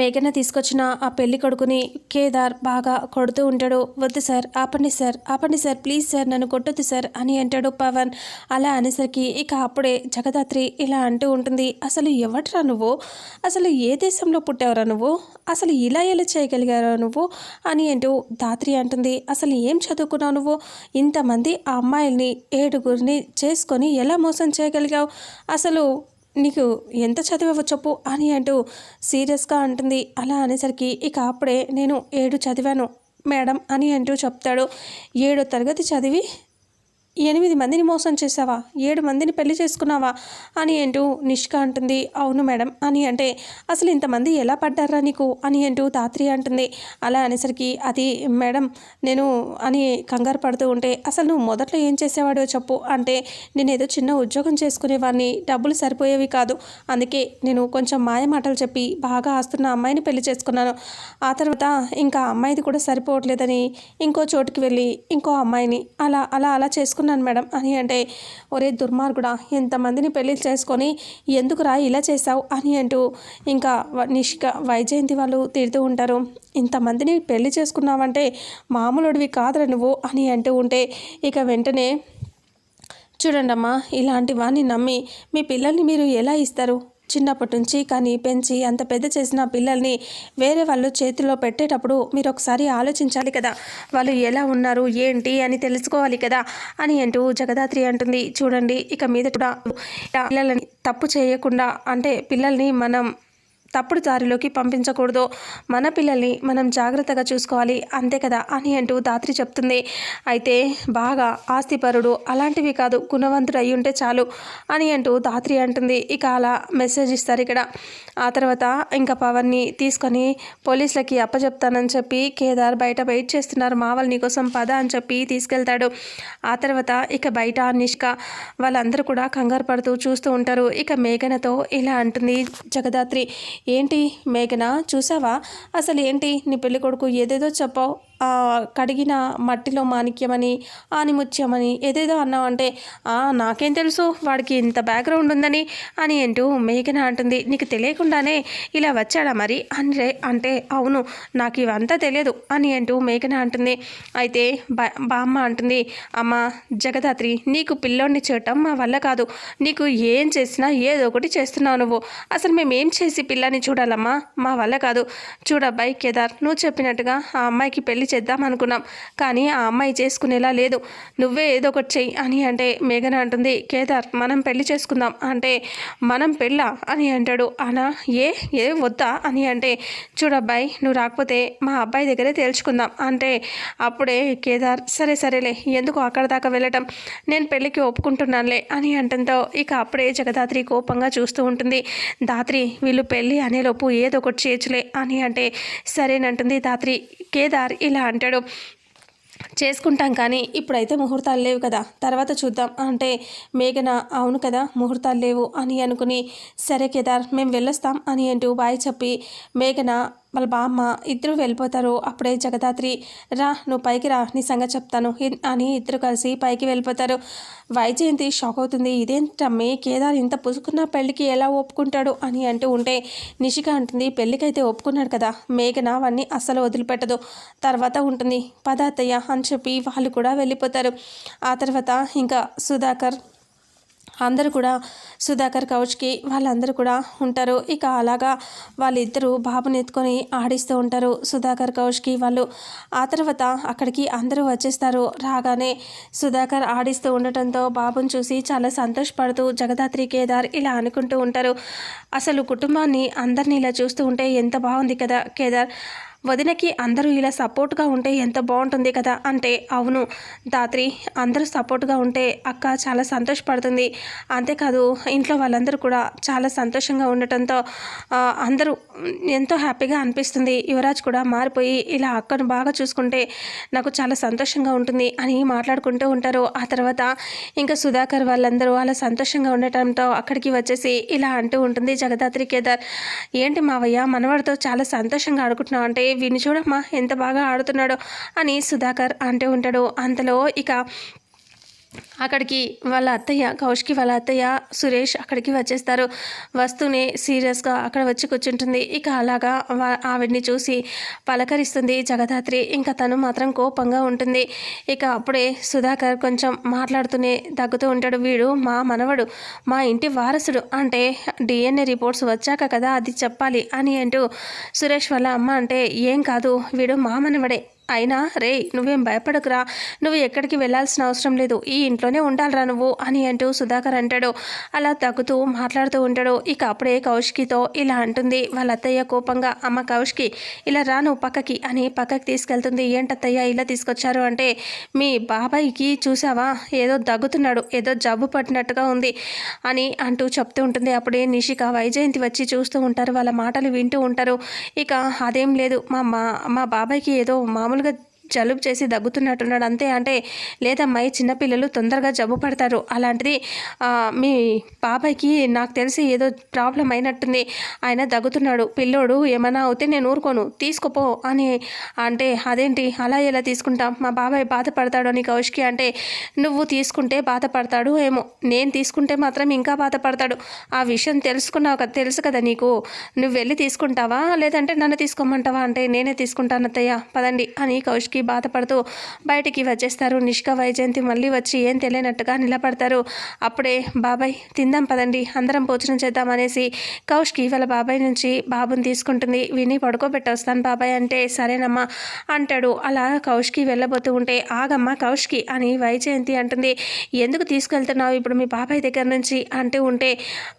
మేఘన తీసుకొచ్చిన ఆ పెళ్ళి కొడుకుని కేదార్ బాగా కొడుతూ ఉంటాడు. వద్దు సార్ ఆపండి సార్ ఆపండి సార్ ప్లీజ్ సార్ నన్ను కొట్టొద్దు సార్ అని అంటాడు పవన్. అలా అనేసరికి ఇక అప్పుడే జగదాత్రి ఇలా అంటూ ఉంటుంది. అసలు ఎవట్రా నువ్వు? అసలు ఏ దేశంలో పుట్టావురా నువ్వు? అసలు ఇలా ఎలా చేయగలిగారా నువ్వు? అని అంటూ దాత్రి అంటుంది. అసలు ఏం చదువుకున్నావు నువ్వు? ఇంతమంది ఆ అమ్మాయిల్ని ఏడుగురిని చేసుకొని ఎలా మోసం చేయగలిగావు? అసలు నీకు ఎంత చదివావో చెప్పు అని అంటూ సీరియస్గా అంటుంది. అలా అనేసరికి ఇక అప్పుడే నేను ఏడు చదివాను మేడం అని అంటూ చెప్తాడు. ఏడో తరగతి చదివి ఎనిమిది మందిని మోసం చేసావా ఏడు మందిని పెళ్ళి చేసుకున్నావా? అని అంటూ నిష్క అంటుంది. అవును మేడం అని అంటే అసలు ఇంతమంది ఎలా పడ్డారా నీకు? అని అంటూ తాత్రి అంటుంది. అలా అనేసరికి అది మేడం నేను అని కంగారు పడుతూ ఉంటే అసలు నువ్వు మొదట్లో ఏం చేసేవాడో చెప్పు. అంటే నేను ఏదో చిన్న ఉద్యోగం చేసుకునేవాడిని. డబ్బులు సరిపోయేవి కాదు. అందుకే నేను కొంచెం మాయ మాటలు చెప్పి బాగా ఆస్తున్న అమ్మాయిని పెళ్ళి చేసుకున్నాను. ఆ తర్వాత ఇంకా అమ్మాయిది కూడా సరిపోవట్లేదని ఇంకో చోటుకి వెళ్ళి ఇంకో అమ్మాయిని అలా అలా అలా చేసుకున్నాను మేడం. అని అంటే ఒరే దుర్మార్గుడా ఎంతమందిని పెళ్ళి చేసుకొని ఎందుకురా ఇలా చేసావు అని అంటూ ఇంకా వ- నిష్క వైజయంతి వాళ్ళు తిడుతూ ఉంటారు. ఇంతమందిని పెళ్ళి చేసుకున్నావంటే మామూలుడివి కాదురా నువ్వు అని అంటూ ఉంటే ఇక వెంటనే చూడండమ్మా ఇలాంటి నమ్మి మీ పిల్లల్ని మీరు ఎలా ఇస్తారు? చిన్నప్పటి నుంచి కానీ పెంచి అంత పెద్ద చేసిన పిల్లల్ని వేరే వాళ్ళు చేతిలో పెట్టేటప్పుడు మీరు ఒకసారి ఆలోచించాలి కదా. వాళ్ళు ఎలా ఉన్నారు ఏంటి అని తెలుసుకోవాలి కదా అని అంటూ జగదాత్రి అంటుంది. చూడండి ఇక మీద కూడా పిల్లలని తప్పు చేయకుండా అంటే పిల్లల్ని మనం తప్పుడు దారిలోకి పంపించకూడదు. మన పిల్లల్ని మనం జాగ్రత్తగా చూసుకోవాలి. అంతే కదా అని అంటూ దాత్రి చెప్తుంది. అయితే బాగా ఆస్తిపరుడు అలాంటివి కాదు గుణవంతుడు అయి ఉంటే చాలు అని అంటూ దాత్రి అంటుంది. ఇక అలా మెసేజ్ ఇస్తారు ఇక్కడ. ఆ తర్వాత ఇంకా పవన్ని తీసుకొని పోలీసులకి అప్పచెప్తానని చెప్పి కేదార్ బయట వెయిట్ చేస్తున్నారు. మావల్ నీకోసం పద అని చెప్పి తీసుకెళ్తాడు. ఆ తర్వాత ఇక బయట నిష్క వాళ్ళందరూ కూడా కంగారు పడుతూ చూస్తూ ఉంటారు. ఇక మేఘనతో ఇలా అంటుంది జగదాత్రి. ఏంటి మేఘన చూసావా? అసలు ఏంటి నీ పెళ్ళికొడుకు ఏదేదో చెప్పావు. కడిగిన మట్టిలో మాణిక్యమని ఆనిముత్యమని ఏదేదో అన్నావంటే నాకేం తెలుసు వాడికి ఇంత బ్యాక్గ్రౌండ్ ఉందని అని అంటూ మేఘన అంటుంది. నీకు తెలియకుండానే ఇలా వచ్చాడా మరి? అంటే అంటే అవును నాకు ఇవంతా తెలియదు అని అంటూ మేఘన అంటుంది. అయితే బా బామ్మ అంటుంది అమ్మ జగదాత్రి నీకు పిల్లోడిని చేయటం మా వల్ల కాదు. నీకు ఏం చేసినా ఏదో ఒకటి చేస్తున్నావు నువ్వు. అసలు మేమేం చేసి పిల్లని చూడాలమ్మా? మా వల్ల కాదు. చూడబ్బాయి కేదార్ నువ్వు చెప్పినట్టుగా ఆ అమ్మాయికి పెళ్ళి చేద్దాం అనుకున్నాం. కానీ ఆ అమ్మాయి చేసుకునేలా లేదు. నువ్వే ఏదో ఒకటి చెయ్యి అని అంటే మేఘన అంటుంది. కేదార్ మనం పెళ్ళి చేసుకుందాం. అంటే మనం పెళ్ళా అని అంటాడు. అనా ఏ ఏ వద్దా అని అంటే చూడబ్బాయి నువ్వు రాకపోతే మా అబ్బాయి దగ్గరే తేల్చుకుందాం. అంటే అప్పుడే కేదార్ సరే సరేలే ఎందుకు అక్కడ దాకా వెళ్ళటం? నేను పెళ్ళికి ఒప్పుకుంటున్నానులే అని అంటంతో ఇక అప్పుడే జగదాత్రి కోపంగా చూస్తూ ఉంటుంది. దాత్రి వీళ్ళు పెళ్ళి అనేలోపు ఏదో ఒకటి చేయొచ్చులే అని అంటే సరేనంటుంది దాత్రి. కేదార్ ఇలా అంటాడు. చేసుకుంటాం కానీ ఇప్పుడైతే ముహూర్తాలు లేవు కదా. తర్వాత చూద్దాం. అంటే మేఘన అవును కదా ముహూర్తాలు లేవు అని అనుకుని సరే కేదార్ మేము వెళ్ళొస్తాం అని అంటూ బాయ్ చెప్పి మేఘన వాళ్ళ బామ్మ ఇద్దరు వెళ్ళిపోతారు. అప్పుడే జగదాత్రి రా నువ్వు పైకి రా నీ సంగతి చెప్తాను అని ఇద్దరు కలిసి పైకి వెళ్ళిపోతారు. వైజయంతి షాక్ అవుతుంది. ఇదేంటమ్మి కేదార్ ఇంత పుసుకున్న పెళ్ళికి ఎలా ఒప్పుకుంటాడు? అని అంటూ ఉంటే నిషిక అంటుంది పెళ్ళికైతే ఒప్పుకున్నాడు కదా మేఘన అవన్నీ అస్సలు వదిలిపెట్టదు. తర్వాత ఉంటుంది పదార్థయ్య అని చెప్పి వాళ్ళు కూడా వెళ్ళిపోతారు. ఆ తర్వాత ఇంకా సుధాకర్ అందరూ కూడా సుధాకర్ కౌచ్కి వాళ్ళందరూ కూడా ఉంటారు. ఇక అలాగా వాళ్ళిద్దరూ బాబుని ఎత్తుకొని ఆడిస్తూ ఉంటారు. సుధాకర్ కౌచ్కి వాళ్ళు ఆ తర్వాత అక్కడికి అందరూ వచ్చేస్తారు. రాగానే సుధాకర్ ఆడిస్తూ ఉండటంతో బాబుని చూసి చాలా సంతోషపడుతూ జగదాత్రి కేదార్ ఇలా అనుకుంటూ ఉంటారు. అసలు కుటుంబాన్ని అందరినీ ఇలా చూస్తూ ఉంటే ఎంత బాగుంది కదా కేదార్. వదినకి అందరూ ఇలా సపోర్ట్గా ఉంటే ఎంత బాగుంటుంది కదా అంటే అవును. దాత్రి అందరూ సపోర్ట్గా ఉంటే అక్క చాలా సంతోషపడుతుంది. అంతేకాదు ఇంట్లో వాళ్ళందరూ కూడా చాలా సంతోషంగా ఉండటంతో అందరూ ఎంతో హ్యాపీగా అనిపిస్తుంది. యువరాజ్ కూడా మారిపోయి ఇలా అక్కను బాగా చూసుకుంటే నాకు చాలా సంతోషంగా ఉంటుంది అని మాట్లాడుకుంటూ ఉంటారు. ఆ తర్వాత ఇంకా సుధాకర్ వాళ్ళందరూ అలా సంతోషంగా ఉండటంతో అక్కడికి వచ్చేసి ఇలా అంటూ ఉంటుంది జగదాత్రి కేదార్. ఏంటి మావయ్య మనవాడితో చాలా సంతోషంగా ఆడుకుంటున్నావు అంటే వీడిని చూడమ్మా ఎంత బాగా ఆడుతున్నాడో అని సుధాకర్ అంటూ ఉంటాడు. అంతలో ఇక అక్కడికి వాళ్ళ అత్తయ్య కౌష్కి వాళ్ళ అత్తయ్య సురేష్ అక్కడికి వచ్చేస్తారు. వస్తూనే సీరియస్గా అక్కడ వచ్చి కూర్చుంటుంది. ఇక అలాగా వా- ఆవిడ్ని చూసి పలకరిస్తుంది జగదాత్రి. ఇంకా తను మాత్రం కోపంగా ఉంటుంది. ఇక అప్పుడే సుధాకర్ కొంచెం మాట్లాడుతూనే దగ్గుతూ ఉంటాడు. వీడు మా మనవడు మా ఇంటి వారసుడు. అంటే డిఎన్ఏ రిపోర్ట్స్ వచ్చాక కదా అది చెప్పాలి అని అంటూ సురేష్ వాళ్ళ అమ్మ అంటే ఏం కాదు వీడు మా మనవడే. అయినా రే నువ్వేం భయపడకురా. నువ్వు ఎక్కడికి వెళ్ళాల్సిన అవసరం లేదు. ఈ ఇంట్లోనే ఉండాలిరా నువ్వు అని అంటూ సుధాకర్ అంటాడు. అలా తగ్గుతూ మాట్లాడుతూ ఉంటాడు. ఇక అప్పుడే కౌశికితో ఇలా అంటుంది. వాళ్ళ అత్తయ్య కోపంగా అమ్మ కౌశికి ఇలా రా నువ్వు పక్కకి అని పక్కకి తీసుకెళ్తుంది. ఏంటత్తయ్య ఇలా తీసుకొచ్చారు? అంటే మీ బాబాయ్కి చూసావా? ఏదో దగ్గుతున్నాడు. ఏదో జబ్బు పట్టినట్టుగా ఉంది అని అంటూ చెప్తూ ఉంటుంది. అప్పుడే నిషిక వైజయంతి వచ్చి చూస్తూ ఉంటారు. వాళ్ళ మాటలు వింటూ ఉంటారు. ఇక అదేం లేదు. మా మా మా బాబాయ్కి ఏదో మామూలుగా జలుబు చేసి దగ్గుతున్నట్టున్నాడు. అంతే అంటే లేదమ్మాయి చిన్నపిల్లలు తొందరగా జబ్బు పడతారు. అలాంటిది మీ బాబాయ్కి నాకు తెలిసి ఏదో ప్రాబ్లం అయినట్టుంది. ఆయన దగ్గుతున్నాడు. పిల్లోడు ఏమైనా అవుతే నేను ఊరుకోను. తీసుకుపో అని అంటే అదేంటి? అలా ఎలా తీసుకుంటాం? మా బాబాయ్ బాధపడతాడు అని కౌష్కి అంటే నువ్వు తీసుకుంటే బాధపడతాడు ఏమో. నేను తీసుకుంటే మాత్రం ఇంకా బాధపడతాడు. ఆ విషయం తెలుసుకున్నావు కదా తెలుసు కదా నీకు. నువ్వు వెళ్ళి తీసుకుంటావా? లేదంటే నన్ను తీసుకోమంటావా? అంటే నేనే తీసుకుంటాను అత్తయ్య. పదండి అని కౌష్కి కౌశికి బాధపడుతూ బయటికి వచ్చేస్తారు. నిష్క వైజయంతి మళ్ళీ వచ్చి ఏం తెలియనట్టుగా నిలబడతారు. అప్పుడే బాబాయ్ తిందాం పదండి అందరం భోజనం చేద్దాం అనేసి కౌష్కి వాళ్ళ బాబాయ్ నుంచి బాబుని తీసుకుంటుంది. విని పడుకోబెట్టొస్తాను బాబాయ్ అంటే సరేనమ్మా అంటాడు. అలా కౌష్కి వెళ్ళబోతూ ఉంటే ఆగమ్మా కౌష్కి అని వైజయంతి అంటుంది. ఎందుకు తీసుకెళ్తున్నావు ఇప్పుడు మీ బాబాయ్ దగ్గర నుంచి? అంటూ ఉంటే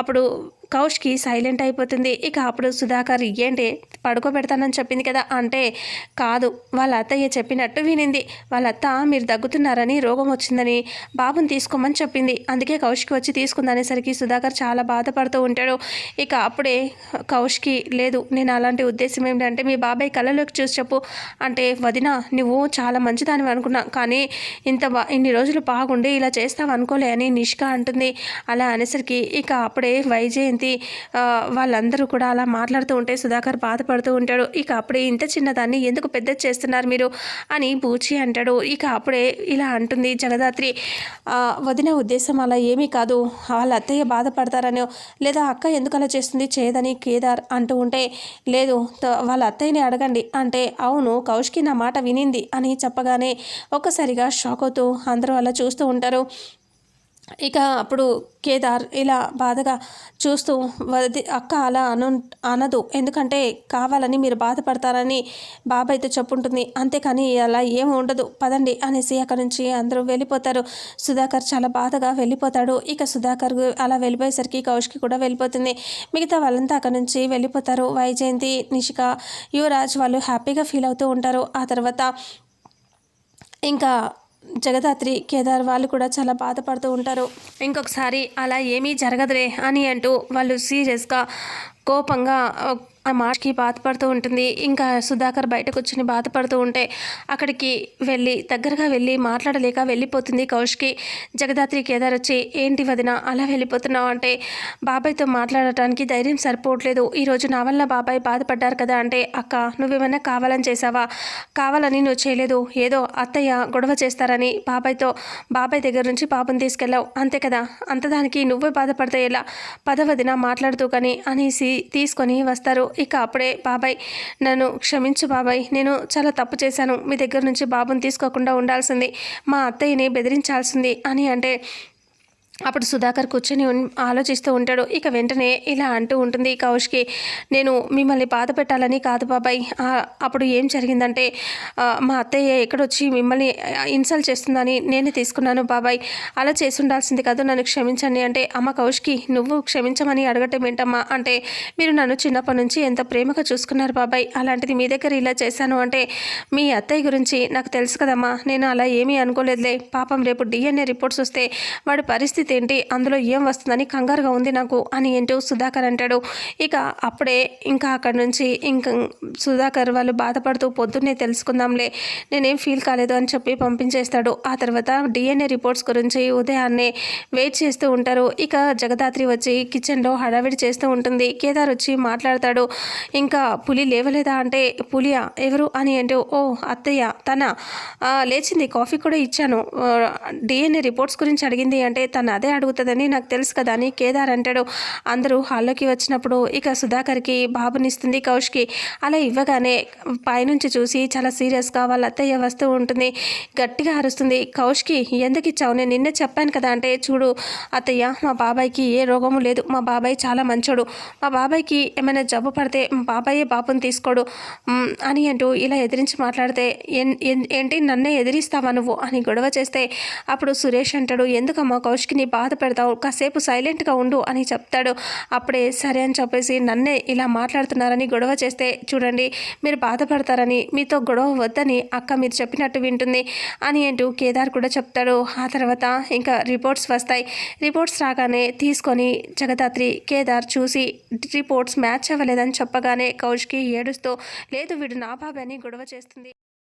అప్పుడు కౌష్కి సైలెంట్ అయిపోతుంది. ఇక అప్పుడు సుధాకర్ ఏంటి పడుకోబెడతానని చెప్పింది కదా? అంటే కాదు వాళ్ళ అత్తయ్య చెప్పినట్టు వినింది. వాళ్ళ అత్త మీరు దగ్గుతున్నారని రోగం వచ్చిందని బాబుని తీసుకోమని చెప్పింది. అందుకే కౌష్కి వచ్చి తీసుకుందనేసరికి సుధాకర్ చాలా బాధపడుతూ ఉంటాడు. ఇక అప్పుడే కౌష్కి లేదు నేను అలాంటి ఉద్దేశం ఏమిటంటే మీ బాబాయ్ కళ్ళలోకి చూసి చెప్పు. అంటే వదిన నువ్వు చాలా మంచిదానివి అనుకున్నా కానీ ఇంత ఇన్ని రోజులు బాగుండి ఇలా చేస్తావు అనుకోలే అని నిష్క అంటుంది. అలా అనేసరికి ఇక అప్పుడే వైజయంతి ఆ, వాళ్ళందరూ కూడా అలా మాట్లాడుతూ ఉంటే సుధాకర్ బాధపడుతూ ఉంటాడు. ఇక అప్పుడే ఇంత చిన్నదాన్ని ఎందుకు పెద్ద చేస్తున్నారు మీరు? అని బూచి అంటాడు. ఇక అప్పుడే ఇలా అంటుంది జగదాత్రి. వదిన ఉద్దేశం అలా ఏమీ కాదు. వాళ్ళ అత్తయ్య బాధపడతారని లేదా అక్క ఎందుకు అలా చేస్తుంది చేయదని కేదార్ అంటూ ఉంటే లేదు వాళ్ళ అత్తయ్యని అడగండి అంటే అవును కౌష్కి నా మాట వినింది అని చెప్పగానే ఒక్కసారిగా షాక్ అవుతూ అందరూ అలా చూస్తూ ఉంటారు. ఇక అప్పుడు కేదార్ ఇలా బాధగా చూస్తూ వది అక్క అలా అను అనదు. ఎందుకంటే కావాలని మీరు బాధపడతారని బాబాయ్తో చెప్పుంటుంది. అంతేకాని అలా ఏమి ఉండదు. పదండి అనేసి అక్కడి నుంచి అందరూ వెళ్ళిపోతారు. సుధాకర్ చాలా బాధగా వెళ్ళిపోతాడు. ఇక సుధాకర్ అలా వెళ్ళిపోయేసరికి కౌష్కి కూడా వెళ్ళిపోతుంది. మిగతా వాళ్ళంతా అక్కడి నుంచి వెళ్ళిపోతారు. వైజయంతి నిషిక యువరాజ్ వాళ్ళు హ్యాపీగా ఫీల్ అవుతూ ఉంటారు. ఆ తర్వాత ఇంకా జగదాత్రి కేదార్ వాళ్ళు కూడా చాలా బాధపడుతూ ఉంటారు. ఇంకొకసారి అలా ఏమీ జరగదులే అని అంటూ వాళ్ళు సీరియస్గా కోపంగా ఆ మాటకి బాధపడుతూ ఉంటుంది. ఇంకా సుధాకర్ బయట వచ్చి బాధపడుతూ ఉంటే అక్కడికి వెళ్ళి దగ్గరగా వెళ్ళి మాట్లాడలేక వెళ్ళిపోతుంది కౌష్కి జగదాత్రి కేదార్ వచ్చి ఏంటి వదిన అలా వెళ్ళిపోతున్నావు అంటే బాబాయ్తో మాట్లాడటానికి ధైర్యం సరిపోవట్లేదు. ఈరోజు నా వల్ల బాబాయ్ బాధపడ్డారు కదా అంటే అక్క నువ్వేమైనా కావాలని చేసావా కావాలని నువ్వు చేయలేదు. ఏదో అత్తయ్య గొడవ చేస్తారని బాబాయ్తో బాబాయ్ దగ్గర నుంచి బాబుని తీసుకెళ్ళావు. అంతే కదా? అంతదానికి నువ్వే బాధపడితే ఎలా? పదవదిన మాట్లాడుతూ కానీ అనేసి తీసుకొని వస్తారు. ఇక అప్పుడే బాబాయ్ నన్ను క్షమించు బాబాయ్ నేను చాలా తప్పు చేశాను. మీ దగ్గర నుంచి బాబుని తీసుకోకుండా ఉండాల్సింది మా అత్తయ్యని బెదిరించాల్సింది అని అంటే అప్పుడు సుధాకర్ కూర్చొని ఉన్- ఆలోచిస్తూ ఉంటాడు. ఇక వెంటనే ఇలా అంటూ ఉంటుంది కౌష్కి నేను మిమ్మల్ని బాధ పెట్టాలని కాదు బాబాయ్. అప్పుడు ఏం జరిగిందంటే మా అత్తయ్య ఎక్కడొచ్చి మిమ్మల్ని ఇన్సల్ట్ చేస్తుందని నేనే తీసుకున్నాను బాబాయ్. అలా చేసి ఉండాల్సింది కాదు నన్ను క్షమించండి అంటే అమ్మ కౌష్కి నువ్వు క్షమించమని అడగటం ఏంటమ్మా? అంటే మీరు నన్ను చిన్నప్పటి నుంచి ఎంత ప్రేమగా చూసుకున్నారు బాబాయ్. అలాంటిది మీ దగ్గర ఇలా చేశాను అంటే మీ అత్తయ్య గురించి నాకు తెలుసు కదమ్మా. నేను అలా ఏమీ అనుకోలేదులే. పాపం రేపు డిఎన్ఏ రిపోర్ట్స్ వస్తే వాడి పరిస్థితి పరిస్థితి ఏంటి? అందులో ఏం వస్తుందని కంగారుగా ఉంది నాకు అని ఏంటో సుధాకర్ అంటాడు. ఇక అప్పుడే ఇంకా అక్కడి నుంచి ఇంకా సుధాకర్ వాళ్ళు బాధపడుతూ పొద్దున్నే తెలుసుకుందాంలే. నేనేం ఫీల్ కాలేదు అని చెప్పి పంపించేస్తాడు. ఆ తర్వాత డిఎన్ఏ రిపోర్ట్స్ గురించి ఉదయాన్నే వెయిట్ చేస్తూ ఉంటారు. ఇక జగదాత్రి వచ్చి కిచెన్లో హడావిడి చేస్తూ ఉంటుంది. కేదార్ వచ్చి మాట్లాడతాడు. ఇంకా పులి లేవలేదా అంటే పులియా ఎవరు? అని అంటే ఓ అత్తయ్య తన లేచింది కాఫీ కూడా ఇచ్చాను. డిఎన్ఏ రిపోర్ట్స్ గురించి అడిగింది అంటే తన అదే అడుగుతుందని నాకు తెలుసు కదా. అని కేదార్ అంటాడు. అందరూ హాల్లోకి వచ్చినప్పుడు ఇక సుధాకర్కి బాబునిస్తుంది కౌష్కి. అలా ఇవ్వగానే పైనుంచి చూసి చాలా సీరియస్గా వాళ్ళ అత్తయ్య వస్తూ ఉంటుంది. గట్టిగా అరుస్తుంది. కౌష్కి ఎందుకు ఇచ్చావు? నేను నిన్నే చెప్పాను కదా అంటే చూడు అత్తయ్య మా బాబాయ్కి ఏ రోగము లేదు. మా బాబాయ్ చాలా మంచోడు. మా బాబాయ్కి ఏమైనా జబ్బు పడితే మా బాబాయే బాబుని తీసుకోడు. అని అంటూ ఇలా ఎదిరించి మాట్లాడితే "ఎన్- ఏంటి నన్నే ఎదిరిస్తావా నువ్వు? అని గొడవ చేస్తే అప్పుడు సురేష్ అంటాడు ఎందుకమ్మా కౌష్కిని బాధ పెడతావు కాసేపు సైలెంట్గా ఉండు అని చెప్తాడు. అప్పుడే సరే అని చెప్పేసి నన్నే ఇలా మాట్లాడుతున్నారని గొడవ చేస్తే చూడండి మీరు బాధపడతారని మీతో గొడవ వద్దని అక్క మీరు చెప్పినట్టు వింటుంది అని అంటూ కేదార్ కూడా చెప్తాడు. ఆ తర్వాత ఇంకా రిపోర్ట్స్ వస్తాయి. రిపోర్ట్స్ రాగానే తీసుకొని జగదాత్రి కేదార్ చూసి రిపోర్ట్స్ మ్యాచ్ అవ్వలేదని చెప్పగానే కౌష్కి ఏడుస్తూ లేదు వీడు నా బాబాయ్ అని గొడవ చేస్తుంది.